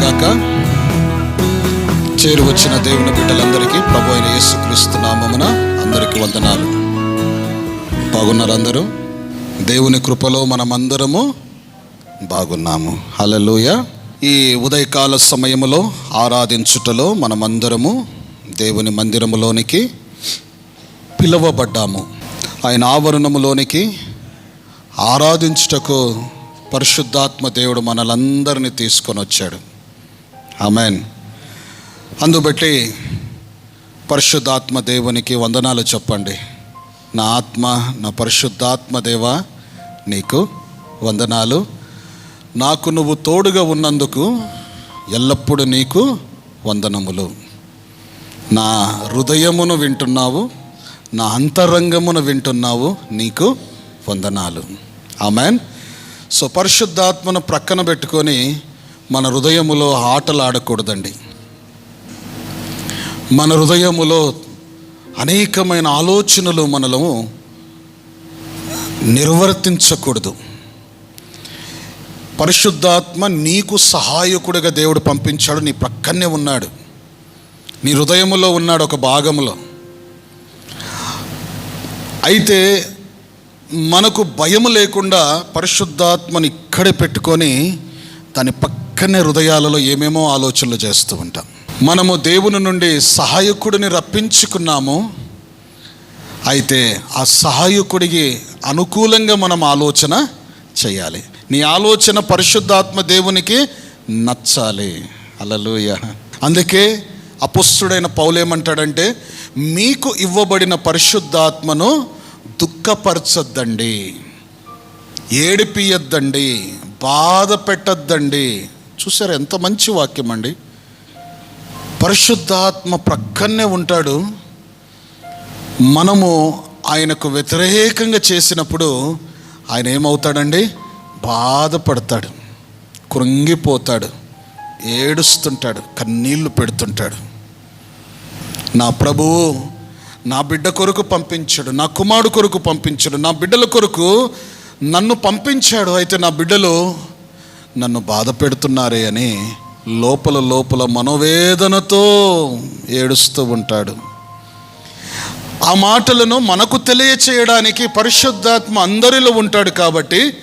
గాక చేరు వచ్చిన దేవుని బిడ్డలందరికీ ప్రభు అయిన యేసుక్రీస్తు నామమున అందరికీ వందనాలు. బాగున్నారు అందరూ? దేవుని కృపలో మనమందరము బాగున్నాము. హలలోయ ఈ ఉదయకాల సమయములో ఆరాధించుటలో మనమందరము దేవుని మందిరములోనికి పిలువబడ్డాము. ఆయన ఆవరణములోనికి ఆరాధించుటకు పరిశుద్ధాత్మ దేవుడు మనలందరినీ తీసుకొని వచ్చాడు ఆమెన్. అందుబట్టి పరిశుద్ధాత్మ దేవునికి వందనాలు చెప్పండి. నా ఆత్మ నా పరిశుద్ధాత్మ దేవ నీకు వందనాలు. నాకు నువ్వు తోడుగా ఉన్నందుకు ఎల్లప్పుడూ నీకు వందనములు. నా హృదయమును వింటున్నావు నా అంతరంగమును వింటున్నావు నీకు వందనాలు. ఆమెన్. సో పరిశుద్ధాత్మను ప్రక్కన పెట్టుకొని మన హృదయములో ఆటలు ఆడకూడదండి మన హృదయములో అనేకమైన ఆలోచనలు మనలో నిర్వర్తించకూడదు. పరిశుద్ధాత్మ నీకు సహాయకుడిగా దేవుడు పంపించాడు నీ ప్రక్కనే ఉన్నాడు. నీ హృదయములో ఉన్నాడు ఒక భాగములో. అయితే మనకు భయం లేకుండా పరిశుద్ధాత్మని ఇక్కడే పెట్టుకొని దాని పక్కనే హృదయాలలో ఏమేమో ఆలోచనలు చేస్తూ ఉంటాం. మనము దేవుని నుండి సహాయకుడిని రప్పించుకున్నాము. అయితే ఆ సహాయకుడికి అనుకూలంగా మనం ఆలోచన చేయాలి. నీ ఆలోచన పరిశుద్ధాత్మ దేవునికి నచ్చాలి. అలలోయ అందుకే అపుస్తుడైన పౌలేమంటాడంటే మీకు ఇవ్వబడిన పరిశుద్ధాత్మను దుఃఖపరచొద్దండి. ఏడిపియద్దండి. బాధ పెట్టద్దండి చూసారు ఎంత మంచి వాక్యం అండి. పరిశుద్ధాత్మ ప్రక్కనే ఉంటాడు. మనము ఆయనకు వ్యతిరేకంగా చేసినప్పుడు ఆయన ఏమవుతాడండి? బాధపడతాడు. కృంగిపోతాడు. ఏడుస్తుంటాడు. కన్నీళ్ళు పెడుతుంటాడు. నా ప్రభువు నా బిడ్డ కొరకు పంపించాడు. నా కుమారుడు కొరకు పంపించడు. నా బిడ్డల కొరకు నన్ను పంపించాడు అయితే నా బిడ్డలు నన్ను బాధ పెడుతున్నారే అని లోపల లోపల మనోవేదనతో ఏడుస్తూ ఉంటాడు. ఆ మాటలను మనకు తెలియచేయడానికి పరిశుద్ధాత్మ అందరిలో ఉంటాడు కాబట్టి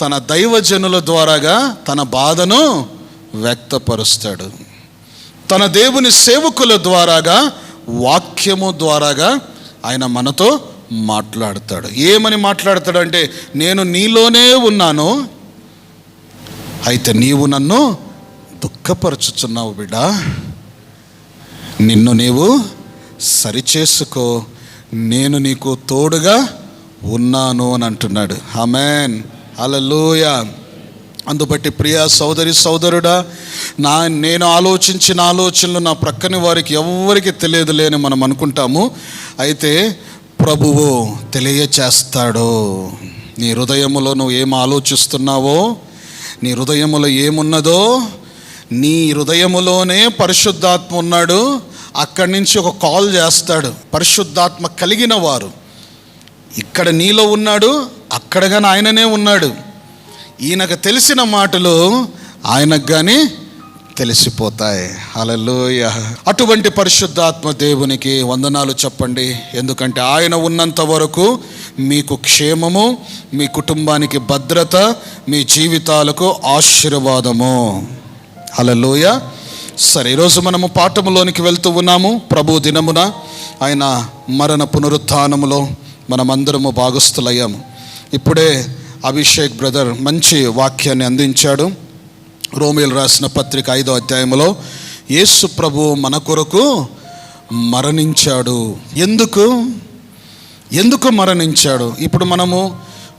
తన దైవజనుల ద్వారాగా తన బాధను వ్యక్తపరుస్తాడు. తన దేవుని సేవకుల ద్వారాగా వాక్యము ద్వారాగా ఆయన మనతో మాట్లాడతాడు. ఏమని మాట్లాడతాడు అంటే నేను నీలోనే ఉన్నాను అయితే నీవు నన్ను దుఃఖపరచుచున్నావు బిడ్డ. నిన్ను నీవు సరిచేసుకో. నేను నీకు తోడుగా ఉన్నాను అని అంటున్నాడు. ఆమెన్. అలలోయ అందుబట్టి ప్రియ సోదరి సోదరుడా నా నేను ఆలోచించిన ఆలోచనలు నా ప్రక్కని వారికి ఎవరికి తెలియదు లేని మనం అనుకుంటాము. అయితే ప్రభువు తెలియచేస్తాడు. నీ హృదయములో నువ్వు ఏం ఆలోచిస్తున్నావో నీ హృదయములో ఏమున్నదో నీ హృదయములోనే పరిశుద్ధాత్మ ఉన్నాడు. అక్కడి నుంచి ఒక కాల్ చేస్తాడు. పరిశుద్ధాత్మ కలిగిన వారు. ఇక్కడ నీలో ఉన్నాడు అక్కడ కానీ ఆయననే ఉన్నాడు. ఈయనకు తెలిసిన మాటలు ఆయనకు కానీ తెలిసిపోతాయి. హలలోయ అటువంటి పరిశుద్ధాత్మ దేవునికి వందనాలు చెప్పండి. ఎందుకంటే ఆయన ఉన్నంత వరకు మీకు క్షేమము మీ కుటుంబానికి భద్రత మీ జీవితాలకు ఆశీర్వాదము. హలలోయ సరే ఈరోజు మనము పాఠములోనికి వెళ్తూ ఉన్నాము. ప్రభు దినమున ఆయన మరణ పునరుత్నములో మనమందరము భాగస్థులయ్యాము. ఇప్పుడే అభిషేక్ బ్రదర్ మంచి వాక్యాన్ని అందించాడు. రోమిల్ రాసిన పత్రిక ఐదో అధ్యాయంలో యేసు ప్రభు మన కొరకు మరణించాడు. ఎందుకు? ఎందుకు మరణించాడు? ఇప్పుడు మనము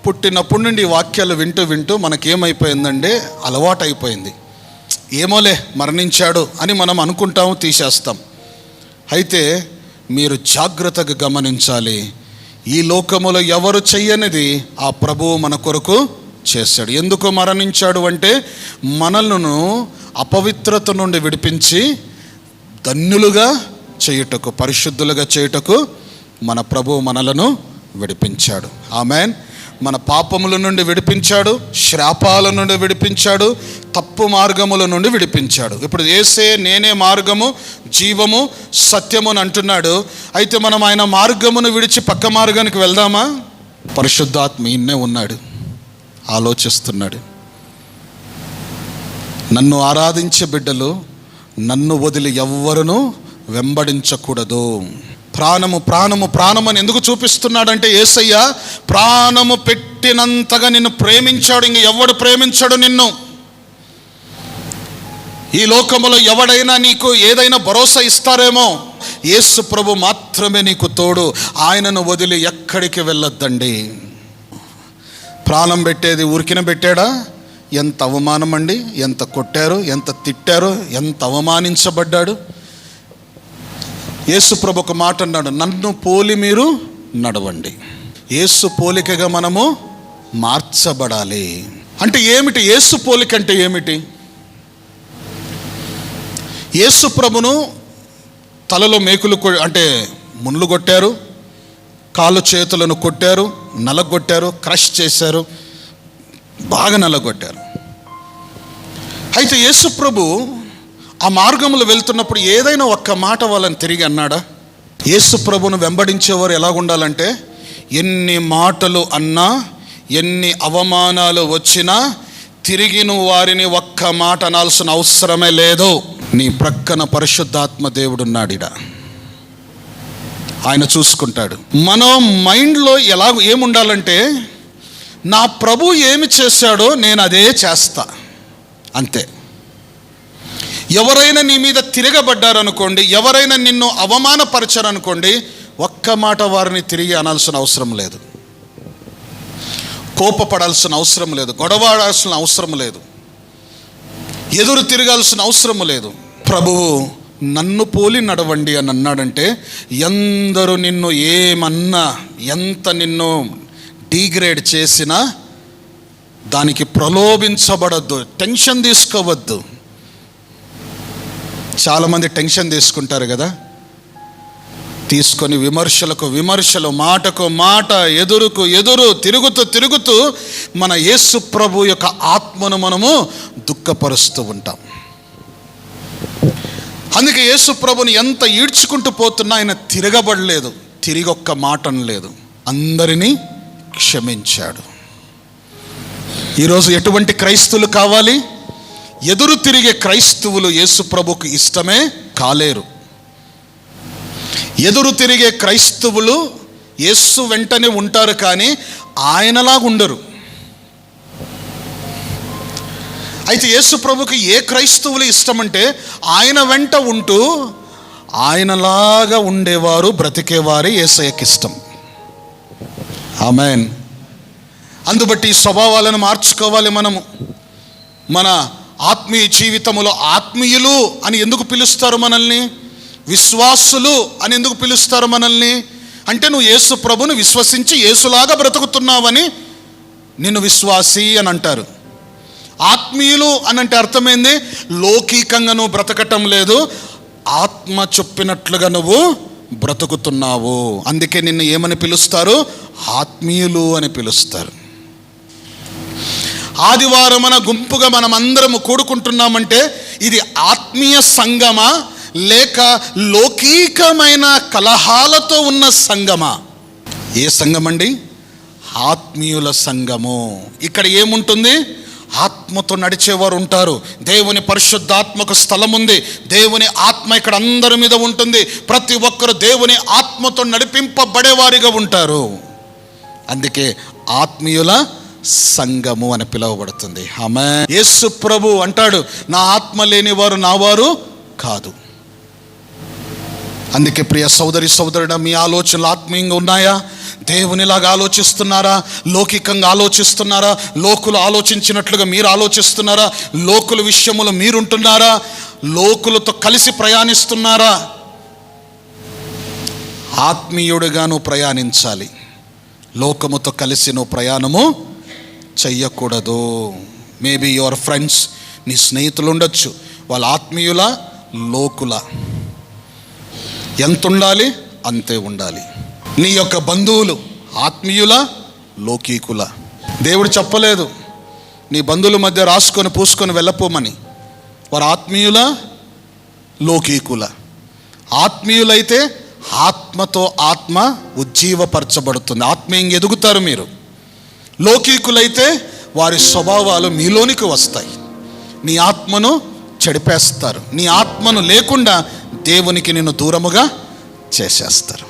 పుట్టినప్పటి నుండి వాక్యాలు వింటూ వింటూ మనకేమైపోయిందంటే అలవాటైపోయింది. ఏమోలే మరణించాడు అని మనం అనుకుంటాము తీసేస్తాం. అయితే మీరు జాగ్రత్తగా గమనించాలి. ఈ లోకములో ఎవరు చెయ్యనిది ఆ ప్రభువు మన కొరకు? చేశాడు. ఎందుకు మరణించాడు అంటే మనలను అపవిత్రత నుండి విడిపించి ధన్యులుగా చేయుటకు పరిశుద్ధులుగా చేయుటకు మన ప్రభు మనలను విడిపించాడు. ఆమెన్. మన పాపముల నుండి విడిపించాడు శ్రాపాల నుండి విడిపించాడు తప్పు మార్గముల నుండి విడిపించాడు. ఇప్పుడు ఏసే నేనే మార్గము జీవము సత్యము అని అంటున్నాడు. అయితే మనం ఆయన మార్గమును విడిచి పక్క మార్గానికి వెళ్దామా? పరిశుద్ధాత్మ ఈయన్నే ఉన్నాడు. ఆలోచిస్తున్నాడు. నన్ను ఆరాధించే బిడ్డలు నన్ను వదిలి ఎవ్వరును వెంబడించకూడదు. ప్రాణము ప్రాణము ప్రాణము అని ఎందుకు చూపిస్తున్నాడంటే ఏసయ్య ప్రాణము పెట్టినంతగా నిన్ను ప్రేమించాడు ఇంక ఎవడు ప్రేమించాడు నిన్ను? ఈ లోకములో ఎవడైనా నీకు ఏదైనా భరోసా ఇస్తారేమో? యేసు ప్రభు మాత్రమే నీకు తోడు. ఆయనను వదిలి ఎక్కడికి వెళ్ళొద్దండి. ప్రాణం పెట్టేది ఉరికిన పెట్టాడా? ఎంత అవమానం అండి ఎంత కొట్టారు? ఎంత తిట్టారు? ఎంత అవమానించబడ్డాడు? యేసుప్రభు ఒక మాట అన్నాడు నన్ను పోలి మీరు నడవండి. యేసు పోలికగా మనము మార్చబడాలి. అంటే ఏమిటి? యేసు పోలిక అంటే ఏమిటి? యేసు ప్రభును తలలో మేకులు అంటే ముళ్ళు కొట్టారు కాళ్ళు చేతులను కొట్టారు నలగొట్టారు క్రష్ చేశారు బాగా నలగొట్టారు. అయితే యేసుప్రభు ఆ మార్గంలో వెళ్తున్నప్పుడు ఏదైనా ఒక్క మాట వాళ్ళని తిరిగి అన్నాడా? యేసుప్రభును వెంబడించేవారు ఎలా ఉండాలంటే ఎన్ని మాటలు అన్నా ఎన్ని అవమానాలు వచ్చినా తిరిగి నువ్వు వారిని ఒక్క మాట అనాల్సిన అవసరమే లేదు. నీ ప్రక్కన పరిశుద్ధాత్మ దేవుడున్నాడిడా. ఆయన చూసుకుంటాడు. మన మైండ్లో ఎలా ఏముండాలంటే నా ప్రభు ఏమి చేశాడో నేను అదే చేస్తా. అంతే. ఎవరైనా నీ మీద తిరగబడ్డారనుకోండి ఎవరైనా నిన్ను అవమానపరిచారనుకోండి ఒక్క మాట వారిని తిరిగి అనాల్సిన అవసరం లేదు. కోపపడాల్సిన అవసరం లేదు గొడవాడాల్సిన అవసరం లేదు. ఎదురు తిరగాల్సిన అవసరం లేదు. ప్రభువు నన్ను పోలి నడవండి అని అన్నాడంటే ఎందరూ నిన్ను ఏమన్నా ఎంత నిన్ను డీగ్రేడ్ చేసినా దానికి ప్రలోభించబడద్దు టెన్షన్ తీసుకోవద్దు. చాలామంది టెన్షన్ తీసుకుంటారు కదా? తీసుకొని విమర్శలకు విమర్శలు మాటకు మాట ఎదురుకు ఎదురు తిరుగుతూ తిరుగుతూ మన యేసు ప్రభు యొక్క ఆత్మను మనము దుఃఖపరుస్తూ ఉంటాం. అందుకే యేసు ప్రభుని ఎంత ఈడ్చుకుంటూ పోతున్నా ఆయన తిరగబడలేదు తిరిగి ఒక్క మాట లేదు. అందరినీ క్షమించాడు. ఈరోజు ఎటువంటి క్రైస్తువులు కావాలి? ఎదురు తిరిగే క్రైస్తవులు యేసు ప్రభుకు ఇష్టమే కాలేరు. ఎదురు తిరిగే క్రైస్తవులు యేసు వెంటనే ఉంటారు కానీ ఆయనలాగా ఉండరు. అయితే యేసు ప్రభుకి ఏ క్రైస్తవులు ఇష్టమంటే ఆయన వెంట ఉంటూ ఆయనలాగా ఉండేవారు బ్రతికేవారే ఏసయ్యకి ఇష్టం. ఆమెన్. అందుబట్టి ఈ స్వభావాలను మార్చుకోవాలి మనము. మన ఆత్మీయ జీవితములో ఆత్మీయులు అని ఎందుకు పిలుస్తారు మనల్ని? విశ్వాసులు అని ఎందుకు పిలుస్తారు మనల్ని? అంటే నువ్వు యేసు ప్రభును విశ్వసించి యేసులాగా బ్రతుకుతున్నావని నిన్ను విశ్వాసి అని అంటారు. ఆత్మీయులు అనంటే అర్థమైంది లౌకికంగా నువ్వు బ్రతకటం లేదు. ఆత్మ చెప్పినట్లుగా నువ్వు బ్రతుకుతున్నావు. అందుకే నిన్ను ఏమని పిలుస్తారు? ఆత్మీయులు అని పిలుస్తారు. ఆదివారం మన గుంపుగా మనం అందరము కూడుకుంటున్నామంటే ఇది ఆత్మీయ సంగమా? లేక లౌకికమైన కలహాలతో ఉన్న సంగమా? ఏ సంఘం అండి ఆత్మీయుల సంఘము ఇక్కడ ఏముంటుంది? ఆత్మతో నడిచేవారు ఉంటారు. దేవుని పరిశుద్ధాత్మకు స్థలం ఉంది. దేవుని ఆత్మ ఇక్కడ అందరి మీద ఉంటుంది. ప్రతి ఒక్కరు దేవుని ఆత్మతో నడిపింపబడేవారిగా ఉంటారు. అందుకే ఆత్మీయుల సంఘము అని పిలువబడుతుంది. ఆమె యేసు ప్రభు అంటాడు నా ఆత్మ లేని వారు నా వారు కాదు. అందుకే ప్రియ సోదరి సోదరుడ మీ ఆలోచనలు ఆత్మీయంగా ఉన్నాయా? దేవునిలాగా ఆలోచిస్తున్నారా? లౌకికంగా ఆలోచిస్తున్నారా? లోకులు ఆలోచించినట్లుగా మీరు ఆలోచిస్తున్నారా? లోకుల విషయములు మీరుంటున్నారా? లోకులతో కలిసి ప్రయాణిస్తున్నారా? ఆత్మీయుడిగా నువ్వు ప్రయాణించాలి. లోకముతో కలిసి నువ్వు ప్రయాణము చెయ్యకూడదు. మేబీ యువర్ ఫ్రెండ్స్ నీ స్నేహితులు ఉండొచ్చు. వాళ్ళ ఆత్మీయుల లోకుల. ఎంత ఉండాలి అంతే ఉండాలి. నీ యొక్క బంధువులు ఆత్మీయుల లోకీకుల. దేవుడు చెప్పలేదు నీ బంధువుల మధ్య రాసుకొని పూసుకొని వెళ్ళపోమని. వారు ఆత్మీయుల లోకీకుల. ఆత్మీయులైతే ఆత్మతో ఆత్మ ఉజ్జీవపరచబడుతుంది. ఆత్మీయంగా ఎదుగుతారు మీరు. లోకీకులైతే వారి స్వభావాలు మీలోనికి వస్తాయి. నీ ఆత్మను చెడిపేస్తారు. నీ ఆత్మను లేకుండా దేవునికి నిన్ను దూరముగా చేసేస్తారు.